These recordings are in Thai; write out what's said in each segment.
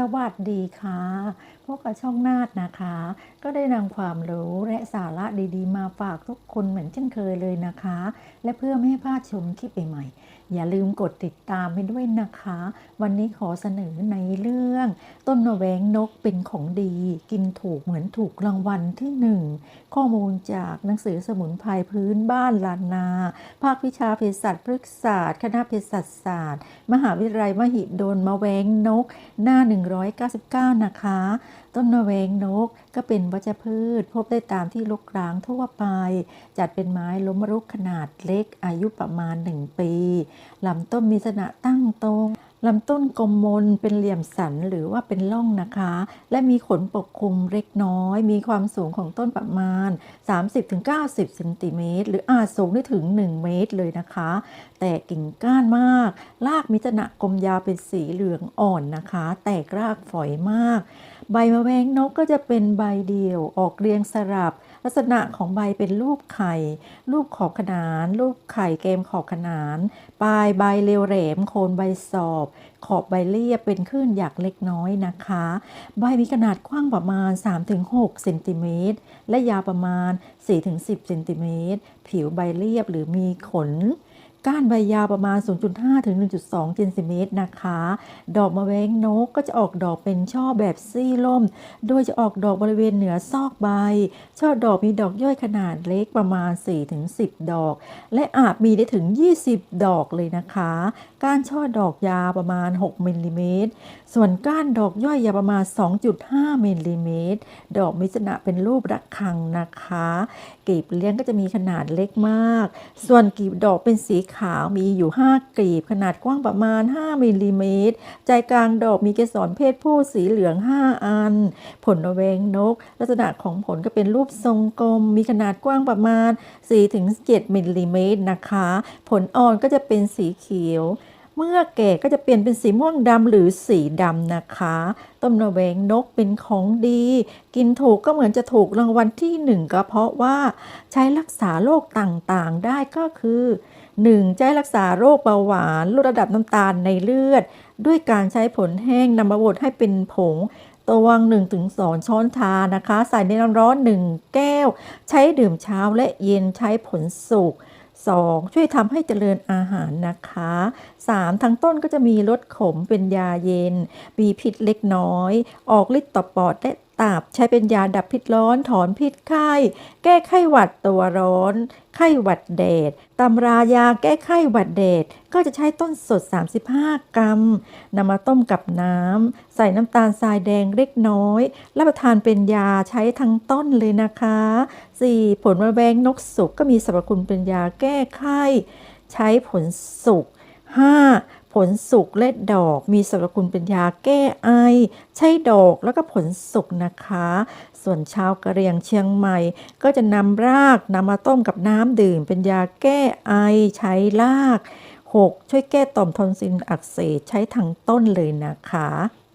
สวัสดีค่ะ พบกกับช่องนาดนะคะ ก็ได้นำความรู้และสาระดีๆ มาฝากทุกคนเหมือนเช่นเคยเลยนะคะ และเพื่อไม่ให้พลาดชมคลิปใหม่ๆ อย่าลืมกดติดตามไปด้วยนะคะ วันนี้ขอเสนอในเรื่อง ต้นมะแวงนกเป็นของดี กินถูกเหมือนถูกรางวัลที่หนึ่งข้อมูลจากหนังสือสมุนไพรพื้นบ้านลานนา ภาควิชาเภสัชพฤกษศาสตร์ คณะเภสัชศาสตร์ มหาวิทยาลัยมหิดลมะแวงนก หน้า 199 นะคะ ต้นมะแวงนกก็เป็นวัชพืช พบได้ตามที่รกร้างทั่วไป จัดเป็นไม้ล้มรุกขนาดเล็กอายุประมาณ 1 ปีลำต้นมีลักษณะตั้งตรงลำต้นกลมมนเป็นเหลี่ยมสันหรือว่าเป็นร่องนะคะ และมีขนปกคลุมเล็กน้อย มีความสูงของต้นประมาณ 30-90เซนติเมตรหรืออาจสูงได้ถึง 1 เมตรเลยนะคะ แต่กิ่งก้านมาก รากมีลักษณะกลมยาวเป็นสีเหลืองอ่อนนะคะ แตกรากฝอยมาก ใบมะแวงนกก็จะเป็นใบเดียวออกเรียงสลับ ลักษณะของใบเป็นรูปไข่ รูปขอบขนาน รูปไข่เกมขอบขนาน ปลายใบเรียวแหลมโคนใบสอบ ขอบใบเรียบเป็นคลื่นหยักเล็กน้อยนะคะ ใบมีขนาดกว้างประมาณ 3-6เซนติเมตรและยาวประมาณ 4-10เซนติเมตรผิวใบเรียบหรือมีขน ก้านใบยาวประมาณ 0.5 ถึง 1.2 เซนติเมตรนะคะ ดอกมะแวงนกก็จะออกดอกเป็นช่อแบบซี่ล่ม โดยจะออกดอกบริเวณเหนือซอกใบ ช่อดอกมีดอกย่อยขนาดเล็กประมาณ 4-10 ดอก และอาจมีได้ถึง 20 ดอกเลยนะคะ ก้านช่อดอกยาวประมาณ 6มิลลิเมตร ส่วนก้านดอกย่อยยาวประมาณ 2.5มิลลิเมตร ดอกมีลักษณะเป็นรูประฆังนะคะ กลีบเลี้ยงก็จะมีขนาดเล็กมาก ส่วนกลีบดอกเป็นสีขขาวมีอยู่ 5กลีบขนาดกว้างประมาณ 5มิลลิเมตร ใจกลางดอกมีเกสรเพศผู้สีเหลือง 5 อัน ผลระแวงนก ลักษณะของผลก็เป็นรูปทรงกลม มีขนาดกว้างประมาณ 4-7มิลลิเมตรนะคะ ผลอ่อนก็จะเป็นสีเขียวเมื่อแก่ก็จะเปลี่ยนเป็นสีม่วงดำหรือสีดำนะคะ ต้นระแวงนกเป็นของดี กินถูกก็เหมือนจะถูกรางวัลที่หนึ่งก็เพราะว่าใช้รักษาโรคต่างๆได้ก็คือ 1. ใช้รักษาโรคเบาหวานลดระดับน้ำตาลในเลือด ด้วยการใช้ผลแห้งนำมาบดให้เป็นผงตวง 1-2 ช้อนชานะคะ ใส่ในน้ำร้อน 1 แก้ว ใช้ดื่มเช้าและเย็นใช้ผลสุก 2. ช่วยทำให้เจริญอาหารนะคะ 3. ทั้งต้นก็จะมีรสขมเป็นยาเย็น มีพิษเล็กน้อย ออกฤทธิ์ต่อปอดและ ตับใช้เป็นยาดับพิษร้อนถอนพิษไข้ แก้ไข้หวัดตัวร้อน ไข้หวัดแดดตำรายาแก้ไข้หวัดแดดก็จะใช้ต้นสด 35 กรัมนำมาต้มกับน้ำใส่น้ำตาลทรายแดงเล็กน้อย รับประทานเป็นยาใช้ทั้งต้นเลยนะคะ 4. ผลมะแวงนกสุกก็มีสรรพคุณเป็นยาแก้ไข้ ใช้ผลสุก 5. ผลสุกและดอกมีสรรพคุณเป็นยาแก้ไอ ใช้ดอกแล้วก็ผลสุกนะคะ ส่วนชาวกะเหรี่ยงเชียงใหม่ ก็จะนำรากนำมาต้มกับน้ำดื่ม เป็นยาแก้ไอ ใช้ราก 6. ช่วยแก้ต่อมทอนซิลอักเสบใช้ทางต้นเลยนะคะ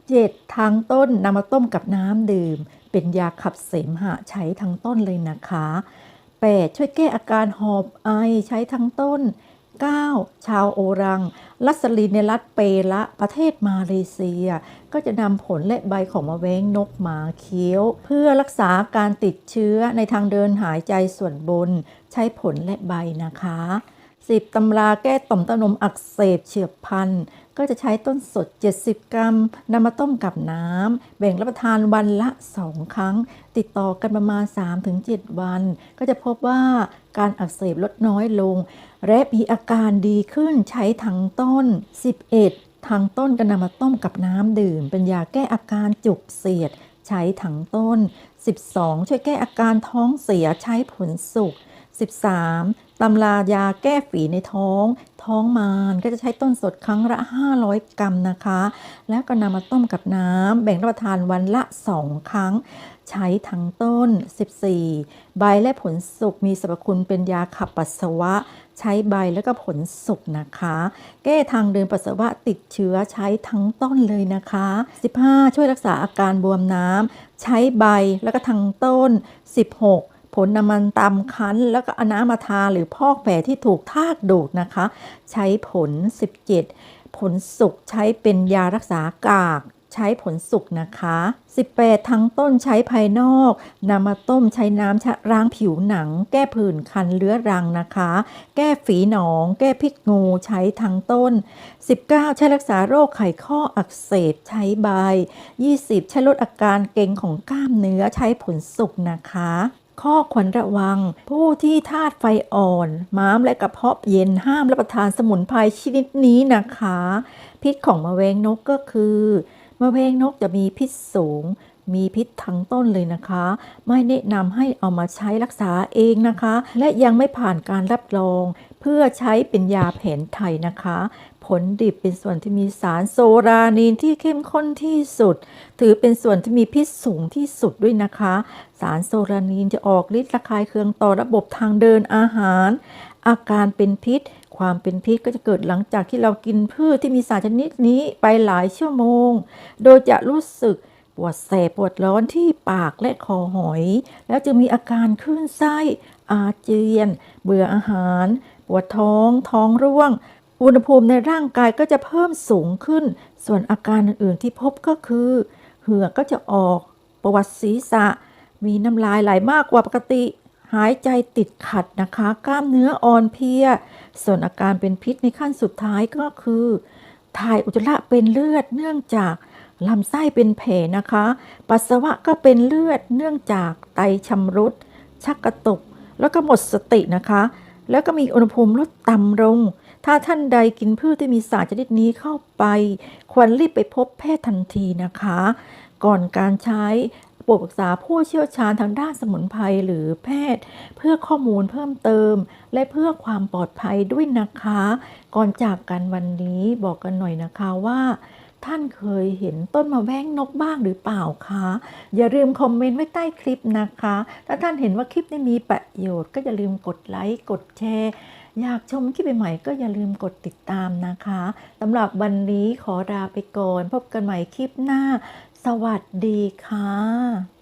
7. ทางต้นนำมาต้มกับน้ำดื่ม เป็นยาขับเสมหะใช้ทางต้นเลยนะคะ 8. ช่วยแก้อาการหอบไอใช้ทั้งต้น 9. ชาวโอรัง ลัสลีในรัฐเปละประเทศมาเลเซีย ก็จะนำผลและใบของมะแวงนกหมาเคี้ยว เพื่อรักษาการติดเชื้อในทางเดินหายใจส่วนบน ใช้ผลและใบนะคะ 10ตำราแก้ต่อมต้านมอักเสบเฉียบพลัน ก็จะใช้ต้นสด 70 กรัมนำมาต้มกับน้ำแบ่งรับประทานวันละ 2 ครั้ง ติดต่อกันประมาณ 3-7 วัน ก็จะพบว่าการอักเสบลดน้อยลง และมีอาการดีขึ้นใช้ทั้งต้น 11 ทางต้นก็นำมาต้มกับน้ำดื่ม เป็นยาแก้อาการจุกเสียด ใช้ทั้งต้น 12 ช่วยแก้อาการท้องเสียใช้ผลสุก 13. ตำรายาแก้ฝีในท้อง ท้องมารก็จะใช้ต้นสดครั้งละ 500 กรัมนะคะ แล้วก็นำมาต้มกับน้ำแบ่งรับประทานวันละ 2 ครั้ง ใช้ทั้งต้น 14 ใบและผลสุกมีสรรพคุณเป็นยาขับปัสสาวะ ใช้ใบแล้วก็ผลสุกนะคะ แก้ทางเดินปัสสาวะติดเชื้อใช้ทั้งต้นเลยนะคะ 15 ช่วยรักษาอาการบวมน้ำใช้ใบแล้วก็ทั้งต้น 16 ผลน้ำมันตำคั้น แล้วก็อน้ำมาทาหรือพอกแผลที่ถูกทากดูดนะคะ ใช้ผล 17 ผลสุกใช้เป็นยารักษากากใช้ผลสุกนะคะ 18 ทั้งต้นใช้ภายนอกนำมาต้มใช้น้ำชะล้างผิวหนัง แก้ผื่นคันเรื้อรังนะคะ แก้ฝีหนอง แก้พิษงูใช้ทั้งต้น 19 ใช้รักษาโรคไขข้ออักเสบใช้ใบ 20 ใช้ลดอาการเกร็งของกล้ามเนื้อใช้ผลสุกนะคะ ข้อควรระวัง ผู้ที่ธาตุไฟอ่อน ม้ามและกระเพาะเย็นห้ามรับประทานสมุนไพรชนิดนี้นะคะ พิษของมะเวงนกก็คือมะเวงนกจะมีพิษสูง มีพิษทั้งต้นเลยนะคะ ไม่แนะนำให้เอามาใช้รักษาเองนะคะ และยังไม่ผ่านการรับรอง เพื่อใช้เป็นยาแผนไทยนะคะ ผลดิบเป็นส่วนที่มีสารโซรานีนที่เข้มข้นที่สุด ถือเป็นส่วนที่มีพิษสูงที่สุดด้วยนะคะ สารโซรานีนจะออกฤทธิ์ระคายเคืองต่อระบบทางเดินอาหาร อาการเป็นพิษความเป็นพิษก็จะเกิดหลังจากที่เรากินพืชที่มีสารชนิดนี้ไปหลายชั่วโมง โดยจะรู้สึก วดแสบปวดร้อนที่ปากและคอหอย แล้วจะมีอาการคลื่นไส้ อาเจียน เบื่ออาหาร ปวดท้อง ท้องร่วง อุณหภูมิในร่างกายก็จะเพิ่มสูงขึ้น ส่วนอาการอื่นๆที่พบก็คือ เหงื่อก็จะออก ประวัติศีรษะ มีน้ำลายไหลมากกว่าปกติ หายใจติดขัดนะคะ กล้ามเนื้ออ่อนเพลีย ส่วนอาการเป็นพิษในขั้นสุดท้ายก็คือ ถ่ายอุจจาระเป็นเลือดเนื่องจาก ลำไส้เป็นแผลนะคะ ปัสสาวะก็เป็นเลือดเนื่องจากไตชำรุด ชักกระตุก แล้วก็หมดสตินะคะ แล้วก็มีอุณหภูมิลดต่ำลง ถ้าท่านใดกินพืชที่มีสารชนิดนี้เข้าไป ควรรีบไปพบแพทย์ทันทีนะคะ ก่อนการใช้โปรดปรึกษาผู้เชี่ยวชาญทางด้านสมุนไพรหรือแพทย์ เพื่อข้อมูลเพิ่มเติม และเพื่อความปลอดภัยด้วยนะคะ ก่อนจากกันวันนี้บอกกันหน่อยนะคะว่า ท่านเคยเห็นต้นมะแว้งนกบ้างหรือเปล่าคะ อย่าลืมคอมเมนต์ไว้ใต้คลิปนะคะ ถ้าท่านเห็นว่าคลิปนี้มีประโยชน์ ก็อย่าลืมกดไลค์ กดแชร์ อยากชมคลิปใหม่ๆก็อย่าลืมกดติดตามนะคะสำหรับวันนี้ขอลาไปก่อน พบกันใหม่คลิปหน้า สวัสดีค่ะ